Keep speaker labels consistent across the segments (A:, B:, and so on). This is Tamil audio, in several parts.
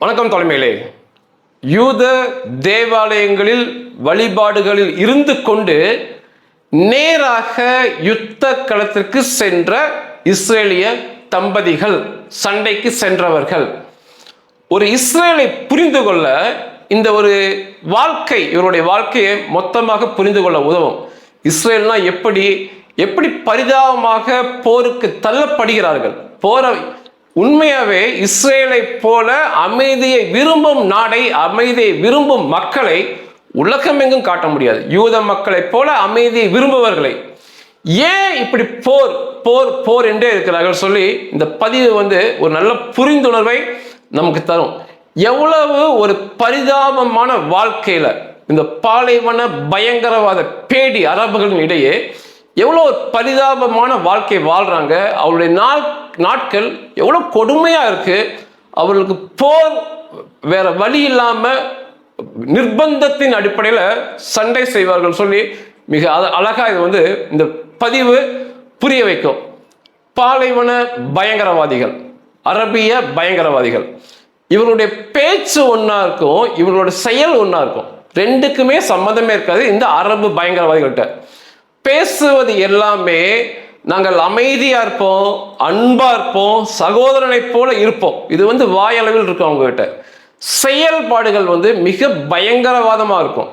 A: வணக்கம் தலைமையிலே. யூத தேவாலயங்களில் வழிபாடுகளில் இருந்து கொண்டு நேராக யுத்த களத்திற்கு சென்ற இஸ்ரேலிய தம்பதிகள் சண்டைக்கு சென்றவர்கள். ஒரு இஸ்ரேலை புரிந்து கொள்ள இந்த ஒரு வாழ்க்கை இவருடைய வாழ்க்கையை மொத்தமாக புரிந்து கொள்ள உதவும். இஸ்ரேல்னா எப்படி எப்படி பரிதாபமாக போருக்கு தள்ளப்படுகிறார்கள்? போற உண்மையாவே இஸ்ரேலை போல அமைதியை விரும்பும் நாடை அமைதியை விரும்பும் மக்களை உலகமெங்கும் காட்ட முடியாது. யூத மக்களைப் போல அமைதியை விரும்புவர்களை ஏன் இப்படி போர் போர் போர் என்றே இருக்கிறார்கள் சொல்லி இந்த பதிவு வந்து ஒரு நல்ல புரிந்துணர்வை நமக்கு தரும். எவ்வளவு ஒரு பரிதாபமான வாழ்க்கையில இந்த பாலைவன பயங்கரவாத பேடி அரபுகளின் இடையே எவ்வளோ பரிதாபமான வாழ்க்கை வாழ்கிறாங்க அவருடைய நாள் நாட்கள் எவ்வளோ கொடுமையாக இருக்குது அவர்களுக்கு போர் வேற வழி இல்லாமல் நிர்பந்தத்தின் அடிப்படையில் சண்டை செய்வார்கள் சொல்லி மிக அழகாக இது வந்து இந்த பதிவு புரிய வைக்கும். பாலைவன பயங்கரவாதிகள் அரபிய பயங்கரவாதிகள். இவருடைய பேச்சு ஒன்றா இருக்கும் இவங்களோட செயல் ஒன்றா இருக்கும். ரெண்டுக்குமே சம்மந்தமே இருக்காது இந்த அரபு பயங்கரவாதிகள்கிட்ட. பேசுவது எல்லாமே நாங்கள் அமைதியாக இருப்போம் அன்பாக இருப்போம் சகோதரனைப் போல இருப்போம். இது வந்து வாயளவில் இருக்கும் அவங்ககிட்ட. செயல்பாடுகள் வந்து மிக பயங்கரவாதமாக இருக்கும்.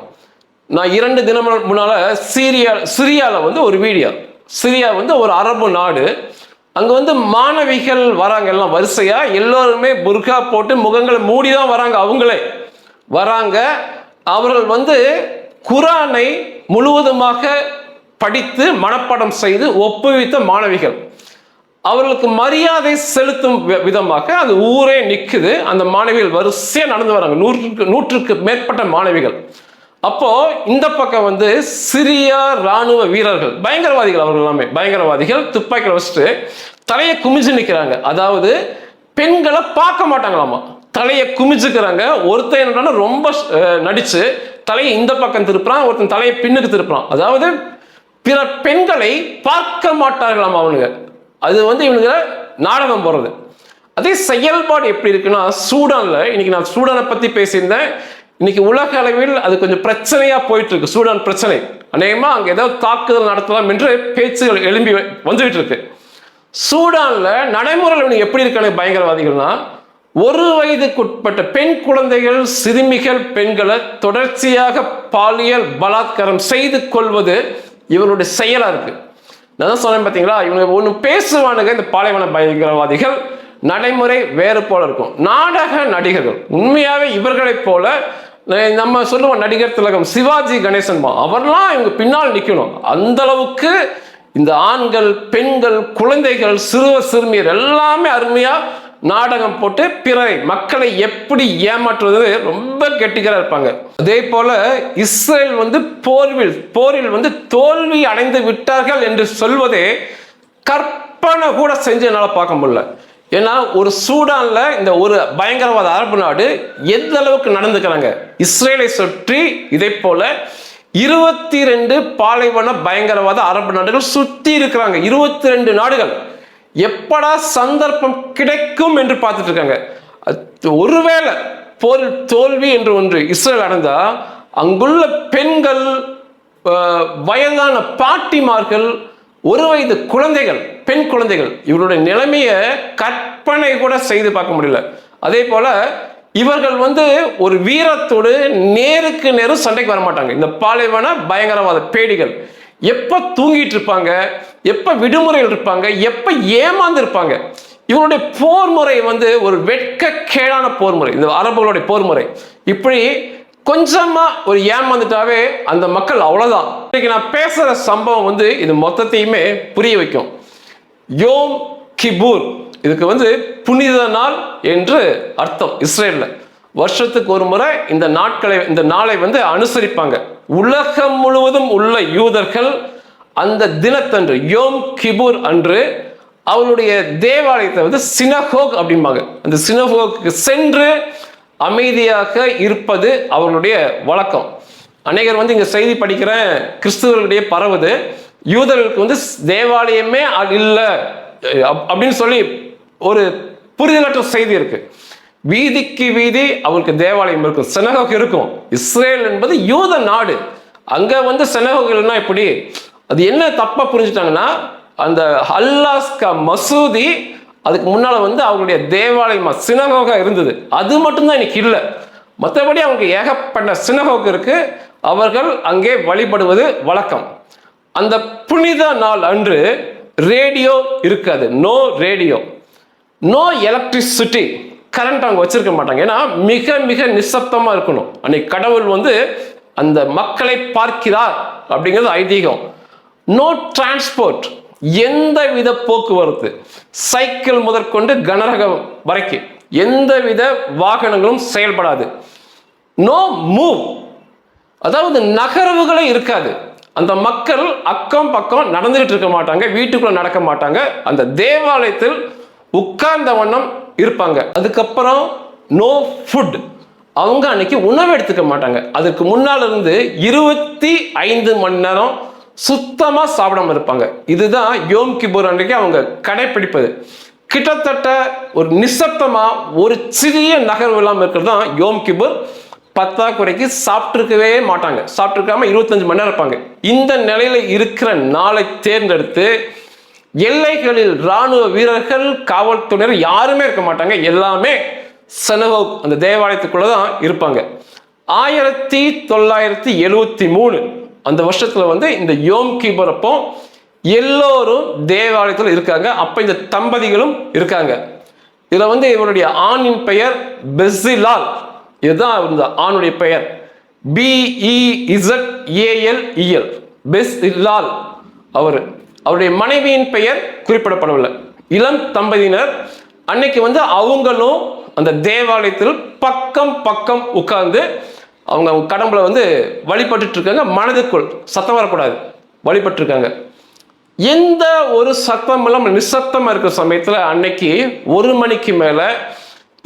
A: நான் இரண்டு தினம் முன்னால் சீரியா சிரியாவில் வந்து ஒரு வீடியோ. சிரியா வந்து ஒரு அரபு நாடு. அங்கே வந்து மாணவிகள் வராங்க எல்லாம் வரிசையாக எல்லோருமே புர்கா போட்டு முகங்களை மூடி தான் வராங்க அவங்களே. வராங்க. அவர்கள் வந்து குரானை முழுவதுமாக படித்து மனப்பாடம் செய்து ஒப்புவித்த மாணவிகள். அவர்களுக்கு மரியாதை செலுத்தும் வி- விதமாக அந்த ஊரே நிற்குது அந்த மாணவிகள் வரிசையாக நடந்து வராங்க. நூற்றுக்கு நூற்றுக்கு மேற்பட்ட மாணவிகள். அப்போ இந்த பக்கம் வந்து சிரியா ராணுவ வீரர்கள் பயங்கரவாதிகள் அவர்கள் எல்லாமே பயங்கரவாதிகள் துப்பாக்கியில் வச்சுட்டு தலையை குமிஞ்சு நிற்கிறாங்க அதாவது பெண்களை பார்க்க மாட்டாங்களாமா? தலையை குமிஞ்சுக்கிறாங்க. ஒருத்தன் என்னன்னா ரொம்ப நடித்து நடிச்சு தலையை இந்த பக்கம் திருப்புறான் ஒருத்தன் தலையை பின்னுக்கு திருப்புறான். அதாவது பிற பெண்களை பார்க்க மாட்டார்களாம் அவனுங்க. அது வந்து இவனுங்க நாடகம் போடுறது. அதே செயல்பாடு எப்படி இருக்குன்னா சூடான்ல இன்னைக்கு நான் சூடானை பத்தி பேசியிருந்தேன். இன்னைக்கு உலக அளவில் அது கொஞ்சம் பிரச்சனையா போயிட்டு இருக்கு சூடான் பிரச்சனை. அநேகமா அங்க ஏதாவது தாக்குதல் நடத்தலாம் என்று பேச்சுகள் எழும்பி வ- வந்துகிட்டு இருக்கு சூடான்ல நடைமுறையில் இவனுக்கு எப்படி இருக்கானு பயங்கரவாதிகள்னா ஒரு வயதுக்குட்பட்ட பெண் குழந்தைகள் சிறுமிகள் பெண்களை தொடர்ச்சியாக பாலியல் பலாத்காரம் செய்து கொள்வது இவருடைய செயலா இருக்கு. நான் தான் சொன்னேன் பார்த்தீங்களா இவங்க ஒன்று பேசுவானுங்க இந்த பாலைவன பயங்கரவாதிகள் நடைமுறை வேறு போல இருக்கும். நாடக நடிகர்கள். உண்மையாவே இவர்களைப் போல நம்ம சொல்லுவோம் நடிகர் திலகம் சிவாஜி கணேசன் அவர்லாம் இவங்க பின்னால் நிற்கணும் அந்த அளவுக்கு இந்த ஆண்கள் பெண்கள் குழந்தைகள் சிறுவர் சிறுமியர் எல்லாமே அருமையா நாடகம் போட்டு பிறரை மக்களை எப்படி ஏமாற்றுவது? ரொம்ப கெட்டிகரா இருப்பாங்க. அதே போல இஸ்ரேல் வந்து போர்வில் போரில் வந்து தோல்வி அடைந்து விட்டார்கள் என்று சொல்வதே கற்பனை கூட செஞ்சு என்னால் பார்க்க முடியல. ஏன்னா ஒரு சூடான்ல இந்த ஒரு பயங்கரவாத அரபு நாடு எந்த அளவுக்கு நடந்துக்கிறாங்க? இஸ்ரேலை சுற்றி இதே போல இருபத்தி ரெண்டு பாலைவன பயங்கரவாத அரபு நாடுகள் சுத்தி இருக்கிறாங்க. இருபத்தி ரெண்டு நாடுகள். எப்படா சந்தர்ப்பம் கிடைக்கும் என்று பார்த்துட்டு இருக்காங்க அது ஒருவேளை போர் தோல்வி என்று ஒன்று இஸ்ரேல் அடைந்தா அங்குள்ள பெண்கள் வயதான பாட்டிமார்கள் ஒரு வயது குழந்தைகள் பெண் குழந்தைகள் இவருடைய நிலைமையை கற்பனை கூட செய்து பார்க்க முடியல. அதே போல இவர்கள் வந்து ஒரு வீரத்தோடு நேருக்கு நேரும் சண்டைக்கு வர மாட்டாங்க இந்த பாலைவன பயங்கரவாத பேடிகள். எப்போ தூங்கிட்டு இருப்பாங்க? எப்போ விடுமுறையில் இருப்பாங்க? எப்போ ஏமாந்து இருப்பாங்க? இவனுடைய போர் முறை வந்து ஒரு வெட்கக்கேடான போர் முறை இந்த அரபுகளுடைய போர் முறை இப்படி கொஞ்சமா ஒரு ஏமாந்துட்டாவே அந்த மக்கள் அவ்வளவுதான். இன்னைக்கு நான் பேசுற சம்பவம் வந்து இது மொத்தத்தையுமே புரிய வைக்கும். யோம் கிபூர். இதுக்கு வந்து புனித நாள் என்று அர்த்தம் இஸ்ரேல்ல. வருஷத்துக்கு ஒரு முறை இந்த நாட்களை இந்த நாளை வந்து அனுசரிப்பாங்க. உலகம் முழுவதும் உள்ள யூதர்கள் அந்த தினத்தன்று யோம் கிபூர் அன்று அவருடைய தேவாலயத்தை வந்து சினஹோக் அப்படிம்பாங்க. அந்த சினஹோக்கு சென்று அமைதியாக இருப்பது அவர்களுடைய வழக்கம். அநேகர் வந்து இங்கே செய்தி படிக்கிறேன் கிறிஸ்துவர்களிடையே பரவுது. யூதர்களுக்கு வந்து தேவாலயமே இல்லை. அப்படின்னு சொல்லி ஒரு புரிதலற்ற செய்தி இருக்குது வீதிக்கு வீதி அவருக்கு தேவாலயம் இருக்கும் செனகோக் இருக்கும். இஸ்ரேல் என்பது யூத நாடு. அங்க வந்து செனகோகள்னா எப்படி? அது என்ன தப்பா புரிஞ்சுட்டாங்கன்னா அந்த அல்லாஸ்கா மசூதி அதுக்கு முன்னால வந்து அவங்களுடைய தேவாலயமா சினகோகா இருந்தது. அது மட்டும்தான் இன்னைக்கு இல்லை. மற்றபடி அவங்க ஏகப்பட்ட சினகோக்கு இருக்கு. அவர்கள் அங்கே வழிபடுவது வழக்கம். அந்த புனித நாள் அன்று ரேடியோ இருக்காது. No radio. No electricity. Current அவங்க வச்சிருக்க மாட்டாங்க. ஏன்னா மிக மிக நிசப்தமாக இருக்கணும். அன்னைக்கு கடவுள் வந்து அந்த மக்களை பார்க்கிறார் அப்படிங்கிறது ஐதீகம். நோ டிரான்ஸ்போர்ட் எந்த வித போக்குவரத்து. சைக்கிள் முதற்கொண்டு கனரகம் வரைக்கும் எந்த வித வாகனங்களும் செயல்படாது. நோ மூவ் அதாவது நகர்வுகளே இருக்காது. அந்த மக்கள் அக்கம் பக்கம் நடந்துகிட்டு இருக்க மாட்டாங்க. வீட்டுக்குள்ள நடக்க மாட்டாங்க. அந்த தேவாலயத்தில் உட்கார்ந்த வண்ணம் இருப்பாங்க. அதுக்கப்புறம் நோ ஃபுட் அவங்க அன்னைக்கு உணவு எடுத்துக்க மாட்டாங்க. அதுக்கு முன்னால இருந்து இருபத்தி ஐந்து மணி நேரம் சுத்தமாக சாப்பிடாம இருப்பாங்க. இதுதான் யோம் கிபூர் அன்றைக்கு அவங்க கடைப்பிடிப்பது. கிட்டத்தட்ட ஒரு நிசப்தமாக ஒரு சிறிய நகர்வு இல்லாமல் இருக்கிறது தான் யோம் கிபூர். பத்தாக்குறைக்கு சாப்பிட்ருக்கவே மாட்டாங்க. சாப்பிட்ருக்காம இருபத்தஞ்சு மணி நேரம் இருப்பாங்க. இந்த நிலையில இருக்கிற நாளை தேர்ந்தெடுத்து எல்லைகளில் ராணுவ வீரர்கள் காவல்துறையினர் யாருமே இருக்க மாட்டாங்க. எல்லாமே செனவோ அந்த தேவாலயத்துக்குள்ள தான் இருப்பாங்க. ஆயிரத்தி தொள்ளாயிரத்தி எழுவத்தி மூணு அந்த வருஷத்துல வந்து இந்த யோம் கீபர் அப்போ எல்லோரும் தேவாலயத்தில் இருக்காங்க. அப்ப இந்த தம்பதிகளும் இருக்காங்க. இதுல வந்து இவருடைய ஆணின் பெயர் பெசிலால். இதுதான் இந்த ஆணுடைய பெயர். B E E Z A L E L A L E L அவர். அவருடைய மனைவியின் பெயர் குறிப்பிடப்படவில்லை. இளம் தம்பதியினர் அன்னைக்கு வந்து அவங்களும் அந்த தேவாலயத்தில் பக்கம் பக்கம் உட்கார்ந்து அவங்க அவங்க கடவுளை வந்து வழிபட்டு இருக்காங்க மனதுக்குள் சத்தம் வரக்கூடாது. வழிபட்டு இருக்காங்க எந்த ஒரு சத்தம் இல்லாமல் நிசப்தமா இருக்கிற சமயத்தில் அன்னைக்கு ஒரு மணிக்கு மேலே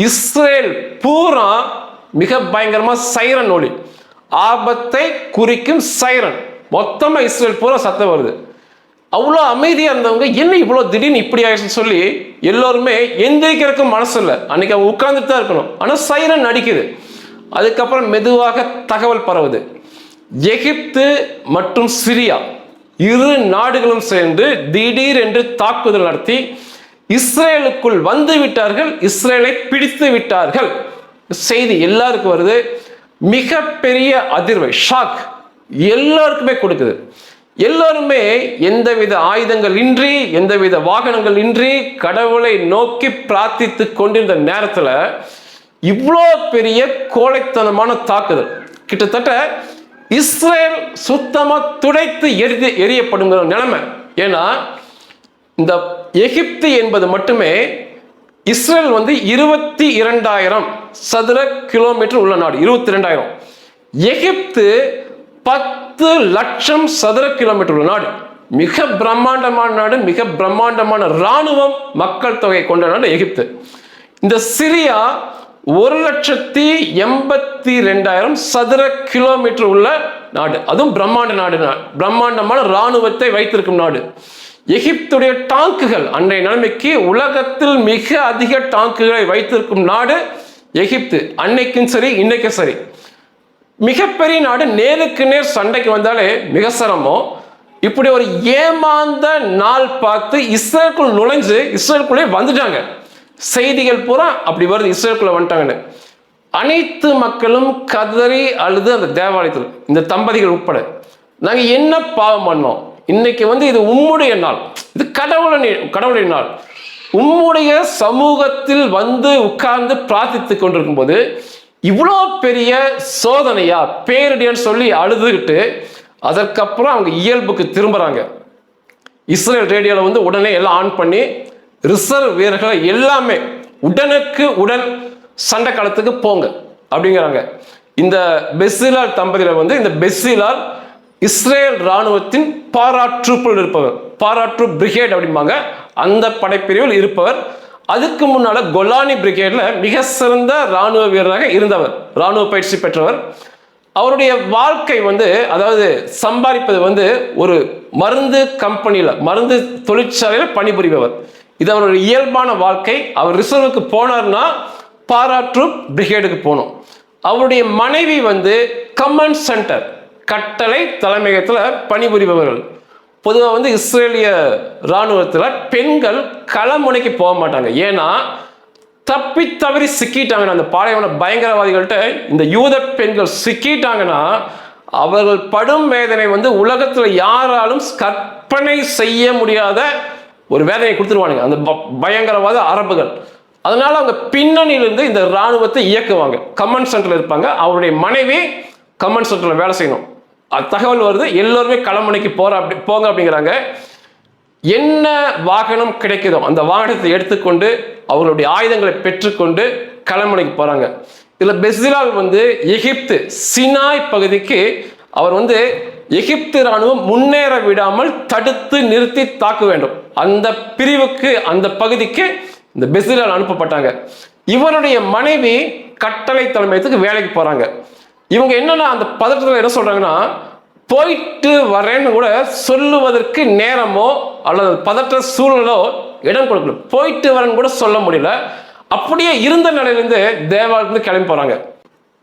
A: இஸ்ரேல் பூரா மிக பயங்கரமாக சைரன் ஒளி. ஆபத்தை குறிக்கும் சைரன். மொத்தமாக இஸ்ரேல் பூரா சத்தம் வருது. அவ்வளோ அமைதியாக இருந்தவங்க என்ன இவ்வளோ திடீர்னு இப்படி ஆயிடுச்சுன்னு சொல்லி எல்லோருமே எந்திரிக்கிறதுக்கு மனசு இல்லை. அன்னைக்கு அவங்க உட்கார்ந்துட்டு தான் இருக்கணும். ஆனால் சைரன் அடிக்குது. அதுக்கப்புறம் மெதுவாக தகவல் பரவுது. எகிப்து மற்றும் சிரியா இரு நாடுகளும் சேர்ந்து திடீர் என்று தாக்குதல் நடத்தி இஸ்ரேலுக்குள் வந்து விட்டார்கள். இஸ்ரேலை பிடித்து விட்டார்கள். செய்தி எல்லாருக்கும் வருது. மிகப்பெரிய அதிர்வை ஷாக் எல்லாருக்குமே கொடுக்குது. எல்லாருமே எந்தவித ஆயுதங்கள் இன்றி எந்தவித வாகனங்கள் இன்றி கடவுளை நோக்கி பிரார்த்தித்து கொண்டிருந்த நேரத்தில் இவ்வளோ பெரிய கோழைத்தனமான தாக்குதல். கிட்டத்தட்ட இஸ்ரேல் சுத்தமாக துடைத்து எரி எரியப்படுங்கிற நிலைமை. ஏன்னா இந்த எகிப்து என்பது மட்டுமே இஸ்ரேல் வந்து இருபத்தி இரண்டாயிரம் சதுர கிலோமீட்டர் உள்ள நாடு இருபத்தி ரெண்டாயிரம் எகிப்து பத்து லட்சம் சதுர கிலோமீட்டர் உள்ள நாடு. மிக பிரம்மாண்டமான நாடு மிக பிரம்மாண்டமான இராணுவம் மக்கள் தொகை கொண்ட நாடு எகிப்து. இந்த சிரியா ஒரு லட்சத்தி எண்பத்தி ரெண்டாயிரம் சதுர கிலோமீட்டர் உள்ள நாடு. அதுவும் பிரம்மாண்ட நாடு நா- பிரம்மாண்டமான இராணுவத்தை வைத்திருக்கும் நாடு. எகிப்துடைய டாங்குகள் அன்றைய நிலைமைக்கு உலகத்தில் மிக அதிக டாங்குகளை வைத்திருக்கும் நாடு எகிப்து. அன்னைக்கும் சரி இன்னைக்கும் சரி. மிகப்பெரிய நாடு நேருக்கு நேர் சண்டைக்கு வந்தாலே மிக சிரமம். இப்படி ஒரு ஏமாந்த நாள் பார்த்து இஸ்ரேலுக்குள் நுழைஞ்சு இஸ்ரேலுக்குள்ளே வந்துட்டாங்க. செய்திகள் பூரா அப்படி வருது இஸ்ரேலுக்குள்ளே வந்துட்டாங்கன்னு. அனைத்து மக்களும் கதறி அழுது அந்த தேவாலயத்தில் இந்த தம்பதிகள் உட்பட. நாங்கள் என்ன பாவம் பண்ணோம்? இன்னைக்கு வந்து இது உம்முடைய நாள். இது கடவுளுடைய கடவுளுடைய நாள். உம்முடைய சமூகத்தில் வந்து உட்கார்ந்து பிரார்த்தித்து கொண்டிருக்கும் போது இவ்வளோ பெரிய சோதனையா பேரிடியான்னு சொல்லி அழுதுகிட்டு அதற்கப்புறம் அவங்க இயல்புக்கு திரும்புறாங்க. இஸ்ரேல் ரேடியோவில் வந்து உடனே எல்லாம் ஆன் பண்ணி ரிசர்வ் வீரர்களை எல்லாமே உடனுக்கு உடன் சண்டை காலத்துக்கு போங்க அப்படிங்கிறாங்க. இந்த பெசிலால் தம்பதியில் வந்து இந்த பெஸ்ஸிலால் இஸ்ரேல் ராணுவத்தின் பாராட்ரூப்பில் இருப்பவர். பாராட்ரூப் பிரிகேட் அப்படிம்பாங்க. அந்த படைப்பிரிவில் இருப்பவர் அதுக்கு முன்னால் கொலானி பிரிகேடில் மிக சிறந்த ராணுவ வீரராக இருந்தவர் ராணுவ பயிற்சி பெற்றவர். அவருடைய வாழ்க்கை வந்து அதாவது சம்பாதிப்பது வந்து ஒரு மருந்து கம்பெனியில் மருந்து தொழிற்சாலையில் பணிபுரிபவர். இது அவருடைய இயல்பான வாழ்க்கை. அவர் ரிசர்வுக்கு போனார்னா பாராட்டு பிரிகேடுக்கு போகணும் அவருடைய மனைவி வந்து கமாண்ட் சென்டர் கட்டளை தலைமையகத்தில் பணிபுரிபவர்கள். பொதுவாக வந்து இஸ்ரேலிய இராணுவத்தில் பெண்கள் களமுனைக்கு போக மாட்டாங்க. ஏன்னா தப்பி தவறி சிக்கிட்டாங்கன்னா அந்த பாலைவன பயங்கரவாதிகள்கிட்ட இந்த யூத பெண்கள் சிக்கிட்டாங்கன்னா அவர்கள் படும் வேதனை வந்து உலகத்தில் யாராலும் கற்பனை செய்ய முடியாத ஒரு வேதனை கொடுத்துருவானுங்க. அந்த ப- பயங்கரவாத அரபுகள். அதனால அவங்க பின்னணியிலிருந்து இந்த இராணுவத்தை இயக்குவாங்க. கமாண்ட் சென்டரில் இருப்பாங்க. அவருடைய மனைவி கமாண்ட் சென்டரில் வேலை செய்யணும். தகவல் வருது. எல்லோருமே களமுனைக்கு போற அப்படி போங்க அப்படிங்கிறாங்க. என்ன வாகனம் கிடைக்குதோ அந்த வாகனத்தை எடுத்துக்கொண்டு அவர்களுடைய ஆயுதங்களை பெற்றுக்கொண்டு களமுனைக்கு போறாங்க. இதுல பெசிலால் வந்து எகிப்து சினாய் பகுதிக்கு அவர் வந்து எகிப்து ராணுவம் முன்னேற விடாமல் தடுத்து நிறுத்தி தாக்க வேண்டும். அந்த பிரிவுக்கு அந்த பகுதிக்கு இந்த பெசிலால் அனுப்பப்பட்டாங்க. இவருடைய மனைவி கட்டளை தலைமையத்துக்கு வேலைக்கு போறாங்க. இவங்க என்னன்னா அந்த பதற்றத்தில் என்ன சொல்றாங்கன்னா போயிட்டு வரேன்னு கூட சொல்லுவதற்கு நேரமோ அல்லது பதற்ற சூழலோ இடம் கொடுக்கல. போயிட்டு வரேன்னு கூட சொல்ல முடியல. அப்படியே இருந்த நிலையிலிருந்து தேவாலயத்துலேருந்து கிளம்பி போறாங்க.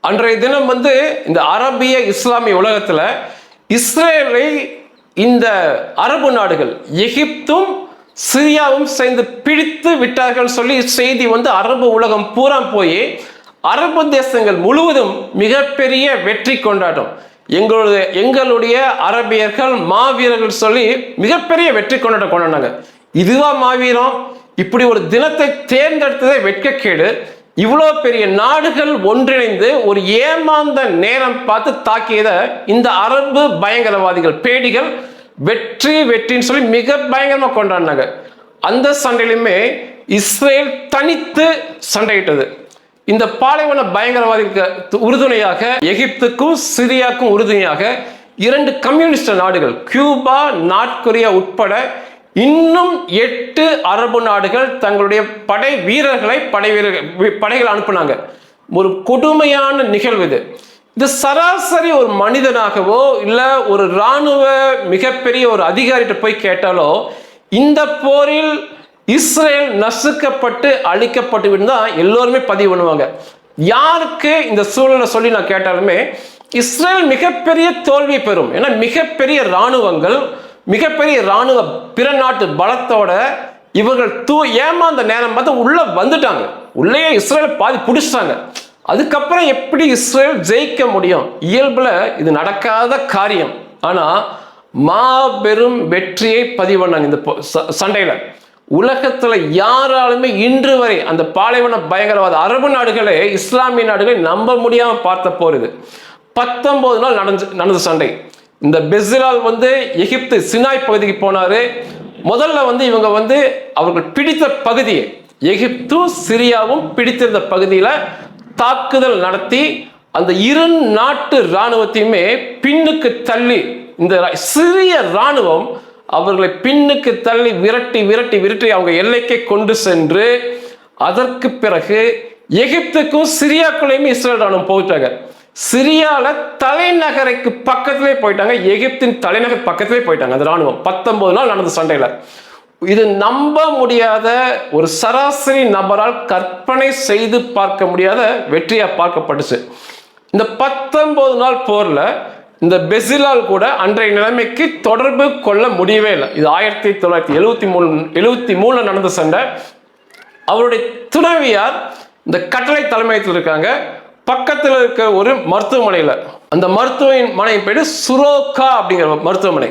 A: அன்றைய தினம் வந்து இந்த அரபிய இஸ்லாமிய உலகத்துல இஸ்ரேலை இந்த அரபு நாடுகள் எகிப்தும் சிரியாவும் சேர்ந்து பிடித்து விட்டார்கள் சொல்லி செய்தி வந்து அரபு உலகம் பூரா போய் அரபு தேசங்கள் முழுவதும் மிகப்பெரிய வெற்றி கொண்டாட்டம். எங்களுடைய எங்களுடைய அரபியர்கள் மாவீரர்கள் சொல்லி மிகப்பெரிய வெற்றி கொண்டாட்டம் கொண்டாடினாங்க. இதுவா மாவீரம்? இப்படி ஒரு தினத்தை தேர்ந்தெடுத்ததே வெட்கக்கேடு. இவ்வளோ பெரிய நாடுகள் ஒன்றிணைந்து ஒரு ஏமாந்த நேரம் பார்த்து தாக்கியத இந்த அரபு பயங்கரவாதிகள் பேடிகள் வெற்றி வெற்றின்னு சொல்லி மிக பயங்கரமாக கொண்டாடினாங்க. அந்த சண்டையிலுமே இஸ்ரேல் தனித்து சண்டையிட்டது. இந்த பாலைவன பயங்கரவாதிகளுக்கு உறுதுணையாக எகிப்துக்கும் சிரியாக்கும் உறுதுணையாக இரண்டு கம்யூனிஸ்ட் நாடுகள் கியூபா நாட்கொரியா உட்பட இன்னும் எட்டு அரபு நாடுகள் தங்களுடைய படை வீரர்களை படை வீரர்கள் படைகள் அனுப்புனாங்க. ஒரு கொடுமையான நிகழ்வு இது. இது சராசரி ஒரு மனிதனாகவோ இல்லை ஒரு இராணுவ மிகப்பெரிய ஒரு அதிகாரிகிட்ட போய் கேட்டாலோ இந்த போரில் இஸ்ரேல் நசுக்கப்பட்டு அழிக்கப்பட்டு தான் எல்லோருமே பதிவு பண்ணுவாங்க. யாருக்கு இந்த சூழலை சொல்லி நான் கேட்டாலுமே இஸ்ரேல் மிகப்பெரிய தோல்வி பெறும். ஏன்னா மிகப்பெரிய இராணுவங்கள் மிகப்பெரிய இராணுவ பிற நாட்டு பலத்தோட இவர்கள் தூ ஏமாந்த நேரம் பார்த்து உள்ள வந்துட்டாங்க. உள்ளே இஸ்ரேல் பாதி பிடிச்சிட்டாங்க. அதுக்கப்புறம் எப்படி இஸ்ரேல் ஜெயிக்க முடியும்? இயல்புல இது நடக்காத காரியம். ஆனா மாபெரும் வெற்றியை பதிவு பண்ணாங்க இந்த ச- சண்டையில. உலகத்தில் யாராலுமே இன்று வரை அந்த பாலைவன பயங்கரவாத அரபு நாடுகளே இஸ்லாமிய நாடுகளை நம்ப முடியாமல் பார்த்த போர் இது பத்தொன்பது நாள் நடந்து நடந்த சண்டை. இந்த பெசிலால் வந்து எகிப்து சினாய் பகுதிக்கு போனார். முதல்ல வந்து இவங்க வந்து அவர்கள் பிடித்த பகுதி எகிப்தும் சிரியாவும் பிடித்திருந்த பகுதியில் தாக்குதல் நடத்தி அந்த இரு நாட்டு இராணுவத்தையுமே பின்னுக்கு தள்ளி இந்த ரா- சிறிய இராணுவம் அவர்களை பின்னுக்கு தள்ளி விரட்டி விரட்டி விரட்டி அவங்க எல்லைக்கே கொண்டு சென்று அதற்கு பிறகு எகிப்துக்கும் சிரியாக்குள்ளேயுமே இஸ்ரேல் ராணுவம் போயிட்டாங்க. சிரியால தலைநகரைக்கு பக்கத்திலே போயிட்டாங்க. எகிப்தின் தலைநகர் பக்கத்திலே போயிட்டாங்க அந்த ராணுவம். பத்தொன்பது நாள் நடந்த சண்டையில. இது நம்ப முடியாத ஒரு சராசரி நபரால் கற்பனை செய்து பார்க்க முடியாத வெற்றியா பார்க்கப்பட்டுச்சு. இந்த பத்தொன்பது நாள் போர்ல இந்த பெசிலால் கூட அன்றைய நிலைமைக்கு தொடர்பு கொள்ள முடியவே இல்லை. இது ஆயிரத்தி தொள்ளாயிரத்தி எழுவத்தி மூணு எழுவத்தி மூணில் நடந்த சண்டை. அவருடைய துணைவியார் இந்த கட்டளை தலைமையத்தில் இருக்காங்க. பக்கத்தில் இருக்க ஒரு மருத்துவமனையில். அந்த மருத்துவமனை மனை பேர் சுரோகா அப்படிங்கிற மருத்துவமனை.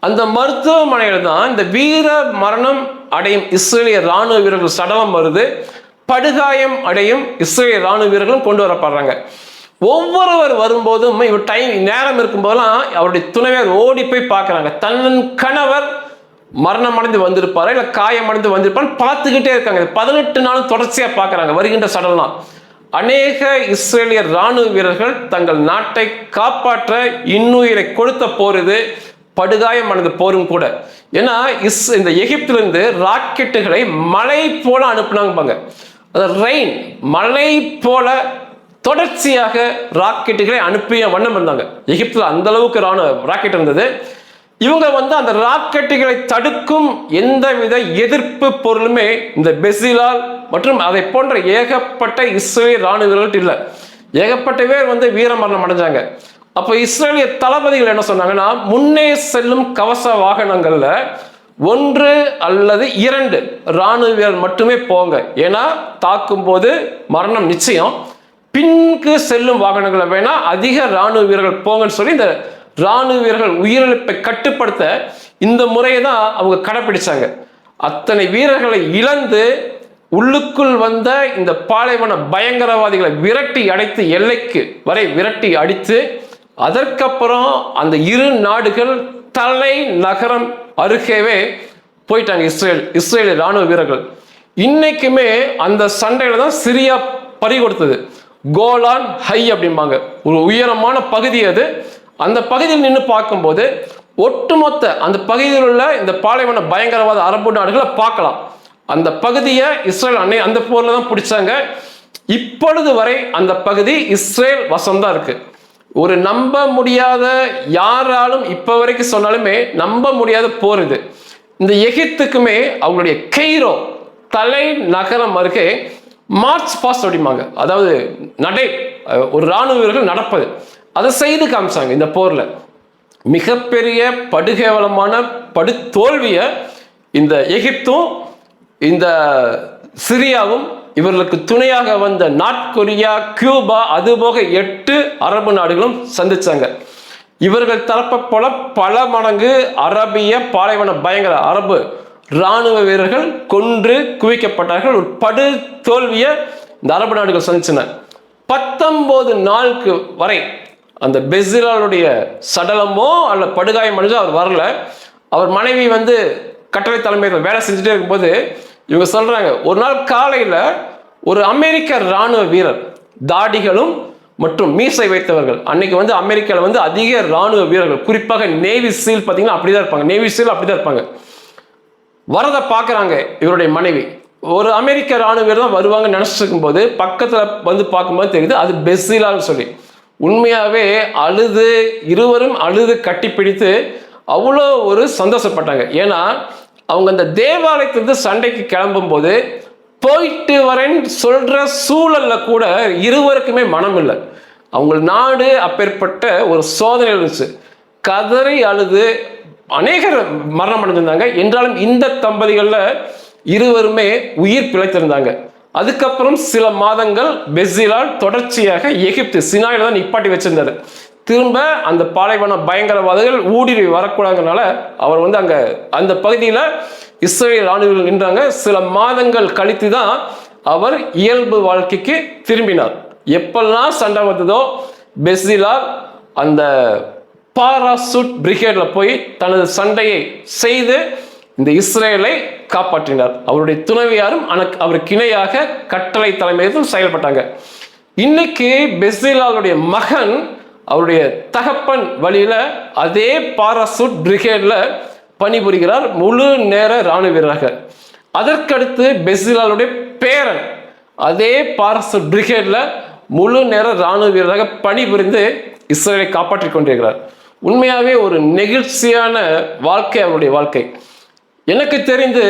A: அந்த மருத்துவமனையில் தான் இந்த வீர மரணம் அடையும் இஸ்ரேலிய ராணுவ வீரர்கள் சடலம் வருது. படுகாயம் அடையும் இஸ்ரேலிய ராணுவ வீரர்களும் கொண்டு வரப்படுறாங்க. ஒவ்வொருவர் வரும்போதும் இவர் டைம் நேரம் இருக்கும்போதெல்லாம் அவருடைய துணைவர் ஓடி போய் பார்க்குறாங்க. தன்னன் கணவர் மரணம் அடைந்து வந்திருப்பாரா? இல்லை காயமடைந்து வந்திருப்பாரு பார்த்துக்கிட்டே இருக்காங்க. பதினெட்டு நாளும் தொடர்ச்சியாக பார்க்குறாங்க வருகின்ற சடலாம் அநேக இஸ்ரேலிய ராணுவ வீரர்கள் தங்கள் நாட்டை காப்பாற்ற இன்னுயிரை கொடுத்த போர் இது படுகாயம் அடைந்த போரும் கூட. ஏன்னா இஸ் இந்த எகிப்திலிருந்து ராக்கெட்டுகளை மழை போல அனுப்புனாங்க பாங்க ரெயின் மழை போல தொடர்ச்சியாக ராக்கெட்டுகளை அனுப்பிய வண்ணம் இருந்தாங்க. எகிப்தில் அந்த அளவுக்கு ராணுவ ராக்கெட் இருந்தது. இவங்க வந்து அந்த ராக்கெட்டுகளை தடுக்கும் எந்தவித எதிர்ப்பு பொருளுமே இந்த பெசிலால் மற்றும் அதை போன்ற ஏகப்பட்ட இஸ்ரேல் ராணுவ வீரர்கள் இல்லை. ஏகப்பட்ட பேர் வந்து வீரமரணம் அடைஞ்சாங்க. அப்போ இஸ்ரேலிய தளபதிகள் என்ன சொன்னாங்கன்னா முன்னே செல்லும் கவச வாகனங்கள்ல ஒன்று அல்லது இரண்டு ராணுவ வீரர் மட்டுமே போங்க. ஏன்னா தாக்கும் போது மரணம் நிச்சயம். பின்கு செல்லும் வாகனங்களை வேணா அதிக ராணுவ வீரர்கள் போங்கன்னு சொல்லி இந்த ராணுவ வீரர்கள் உயிரிழப்பை கட்டுப்படுத்த இந்த முறையை தான் அவங்க கடைப்பிடிச்சாங்க. அத்தனை வீரர்களை இழந்து உள்ளுக்குள் வந்த இந்த பாலைவன பயங்கரவாதிகளை விரட்டி அடைத்து எல்லைக்கு வரை விரட்டி அடித்து அதற்கப்புறம் அந்த இரு நாடுகள் தலை நகரம் அருகேவே போயிட்டாங்க இஸ்ரேல் இஸ்ரேலிய ராணுவ வீரர்கள். இன்னைக்குமே அந்த சண்டையில தான் சிரியா பறி கொடுத்தது. கோலான் ஹை அப்படிம்பாங்க. ஒரு உயரமான பகுதி அது. அந்த பகுதியில் நின்று பார்க்கும்போது ஒட்டுமொத்த அந்த பகுதியில் உள்ள இந்த பாலைவன பயங்கரவாத அரபு நாடுகளை பார்க்கலாம். அந்த பகுதியை இஸ்ரேல் அன்னை அந்த போரில் தான் பிடிச்சாங்க. இப்பொழுது வரை அந்த பகுதி இஸ்ரேல் வசம் இருக்கு. ஒரு நம்ப முடியாத யாராலும் இப்போ வரைக்கும் சொன்னாலுமே நம்ப முடியாத போர் இது. இந்த எகிப்துக்குமே அவங்களுடைய கெய்ரோ தலை நகரம் அருகே மார்ச் பாஸ்ட் அப்படிம்பாங்க. அதாவது நடை ஒரு ராணுவ வீரர்கள் நடப்பது. அதை செய்து காமிச்சாங்க இந்த போரில். மிகப்பெரிய படுகேவலமான படுத்தோல்வியை இந்த எகிப்தும் இந்த சிரியாவும் இவர்களுக்கு துணையாக வந்த நாட்கொரியா கியூபா அதுபோக எட்டு அரபு நாடுகளும் சந்திச்சாங்க. இவர்கள் தரப்ப போல பல மடங்கு அரபிய பாலைவன பயங்கர அரபு இராணுவ வீரர்கள் கொன்று குவிக்கப்பட்டார்கள். ஒரு படு தோல்வியை இந்த அரபு நாடுகள் சந்திச்சன. பத்தொன்பது நாளுக்கு வரை அந்த பெசிலாலுடைய சடலமோ அல்ல படுகாயம் அடைஞ்சோ அவர் வரல. அவர் மனைவி வந்து கட்டளை தலைமையில் வேலை செஞ்சுட்டே இருக்கும்போது இவங்க சொல்றாங்க ஒரு நாள் காலையில் ஒரு அமெரிக்க இராணுவ வீரர் தாடிகளும் மற்றும் மீசை வைத்தவர்கள் அன்னைக்கு வந்து அமெரிக்காவில் வந்து அதிக இராணுவ வீரர்கள் குறிப்பாக நேவி சீல் பார்த்தீங்கன்னா அப்படிதான் இருப்பாங்க. நேவி சீல் அப்படிதான் இருப்பாங்க. வரதை பார்க்குறாங்க இவருடைய மனைவி. ஒரு அமெரிக்க ராணுவ வீரர் தான் வருவாங்கன்னு நினச்சிட்டு இருக்கும்போது பக்கத்தில் வந்து பார்க்கும்போது தெரியுது அது பெஸ்ஸிலான்னு சொல்லி. உண்மையாகவே அழுது இருவரும் அழுது கட்டிப்பிடித்து அவ்வளோ ஒரு சந்தோஷப்பட்டாங்க. ஏன்னா அவங்க அந்த தேவாலயத்திலிருந்து சண்டைக்கு கிளம்பும்போது போயிட்டு வரேன்னு சொல்கிற சூழலில் கூட இருவருக்குமே மனம் இல்லை. அவங்க நாடு அப்பேற்பட்ட ஒரு சோதனை இருந்துச்சு. கதறி அழுது அநேகர் மரணம் அடைஞ்சிருந்தாங்க என்றாலும் இந்த தம்பதிகளில் இருவருமே உயிர் பிழைத்திருந்தாங்க. அதுக்கப்புறம் சில மாதங்கள் பெசிலால் தொடர்ச்சியாக எகிப்து சினாயில தான் நிப்பாட்டி வச்சிருந்தாரு. திரும்ப அந்த பாலைவன பயங்கரவாதிகள் ஊடுருவி வரக்கூடாதுனால அவர் வந்து அங்கே அந்த பகுதியில் இஸ்ரேல் ராணுவர்கள் நின்றாங்க. சில மாதங்கள் கழித்து தான் அவர் இயல்பு வாழ்க்கைக்கு திரும்பினார். எப்பெல்லாம் சண்டை வந்ததோ பெசிலால் அந்த பாராசூட் பிரிகேடில் போய் தனது சண்டையை செய்து இந்த இஸ்ரேலை காப்பாற்றினார். அவருடைய துணைவியாரும் அனக் அவருக்கு இணையாக கட்டளை தலைமையிலும் செயல்பட்டாங்க. இன்னைக்கு பெசிலாவுடைய மகன் அவருடைய தகப்பன் வழியில அதே பாராசூட் பிரிகேட்ல பணிபுரிகிறார் முழு நேர ராணுவ வீரராக. அதற்கடுத்து பெசிலாலுடைய பேரன் அதே பாராசூட் பிரிகேட்ல முழு நேர ராணுவ வீரராக பணிபுரிந்து இஸ்ரேலை காப்பாற்றிக் கொண்டிருக்கிறார். உண்மையாகவே ஒரு நெகிழ்ச்சியான வாழ்க்கை அவருடைய வாழ்க்கை. எனக்கு தெரிந்து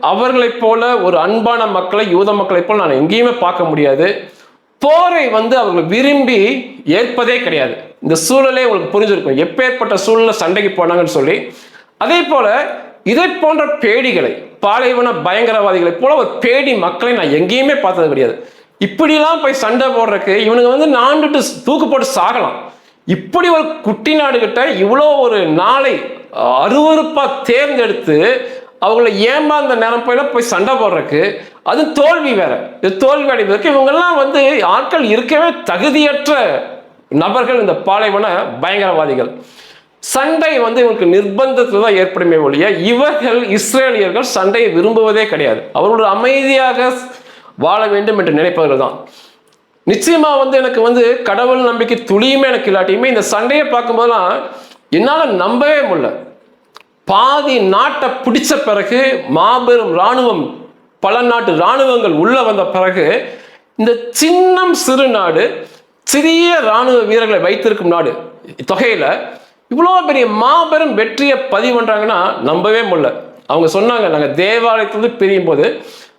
A: அவர்களைப் போல ஒரு அன்பான மக்களை யூத மக்களைப் போல் நான் எங்கேயுமே பார்க்க முடியாது. போரை வந்து அவர்கள் விரும்பி ஏற்பதே கிடையாது. இந்த சூழலே உங்களுக்கு புரிஞ்சிருக்கும். எப்பேற்பட்ட சூழ்நிலை சண்டைக்கு போனாங்கன்னு சொல்லி. அதே போல இதை போன்ற பேடிகளை பாலைவன பயங்கரவாதிகளைப் போல ஒரு பேடி மக்களை நான் எங்கேயுமே பார்த்தது கிடையாது. இப்படிலாம் போய் சண்டை போடுறதுக்கு இவனுங்க வந்து நாண்டுட்டு தூக்கு போட்டு சாகலாம். இப்படி ஒரு குட்டி நாடுகிட்ட இவ்வளோ ஒரு நாளை அருவறுப்பாக தேர்ந்தெடுத்து அவங்கள ஏமாந்த நேரம் போயில போய் சண்டை போடுறதுக்கு அது தோல்வி வேற. இது தோல்வி அடைவதற்கு இவங்கெல்லாம் வந்து ஆட்கள் இருக்கவே தகுதியற்ற நபர்கள் இந்த பாலைவன பயங்கரவாதிகள். சண்டை வந்து இவங்களுக்கு நிர்பந்தத்தில் தான் ஏற்படுமே ஒழிய இவர்கள் இஸ்ரேலியர்கள் சண்டையை விரும்புவதே கிடையாது. அவர்களோட அமைதியாக வாழ வேண்டும் என்று நினைப்பவர்கள் தான். நிச்சயமா வந்து எனக்கு வந்து கடவுள் நம்பிக்கை துளியுமே எனக்கு இல்லாட்டியுமே இந்த சண்டையை பார்க்கும்போதெல்லாம் என்னால் நம்பவே முடியல. பாதி நாட்டை பிடிச்ச பிறகு மாபெரும் இராணுவம் பல நாட்டு இராணுவங்கள் உள்ள வந்த பிறகு இந்த சின்னம் சிறு நாடு சிறிய இராணுவ வீரர்களை வைத்திருக்கும் நாடு தொகையில இவ்வளோ பெரிய மாபெரும் வெற்றியை பதிவு பண்ணுறாங்கன்னா நம்பவே முடியல. அவங்க சொன்னாங்க நாங்கள் தேவாலயத்துலேருந்து பிரியும் போது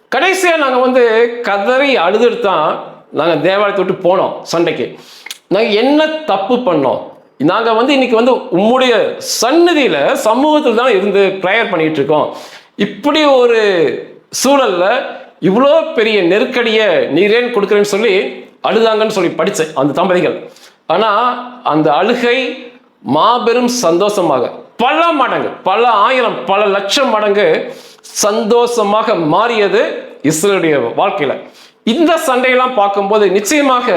A: கடைசியாக நாங்கள் வந்து கதறி அழுதுட்டு தான் நாங்கள் தேவாலயத்தை விட்டு போனோம் சண்டைக்கு. நாங்கள் என்ன தப்பு பண்ணோம்? நாங்கள் வந்து இன்னைக்கு வந்து உம்முடைய சன்னதியில் சமூகத்தில் தான் இருந்து ப்ரேயர் பண்ணிட்டு இருக்கோம். இப்படி ஒரு சூழலில் இவ்வளோ பெரிய நெருக்கடியை நீரேன் கொடுக்குறேன்னு சொல்லி அழுதாங்கன்னு சொல்லி படித்தேன் அந்த தம்பதிகள். ஆனால் அந்த அழுகை மாபெரும் சந்தோஷமாக பல மடங்கு பல ஆயிரம் பல லட்சம் மடங்கு சந்தோஷமாக மாறியது இஸ்ரேலுடைய வாழ்க்கையில். இந்த சண்டையெல்லாம் பார்க்கும்போது நிச்சயமாக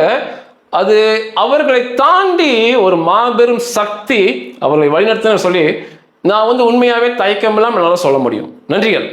A: அது அவர்களை தாண்டி ஒரு மாபெரும் சக்தி அவர்களை வழிநடத்தின சொல்லி நான் வந்து உண்மையாகவே தயக்கமில்லாமல் என்னால் சொல்ல முடியும். நன்றிகள்.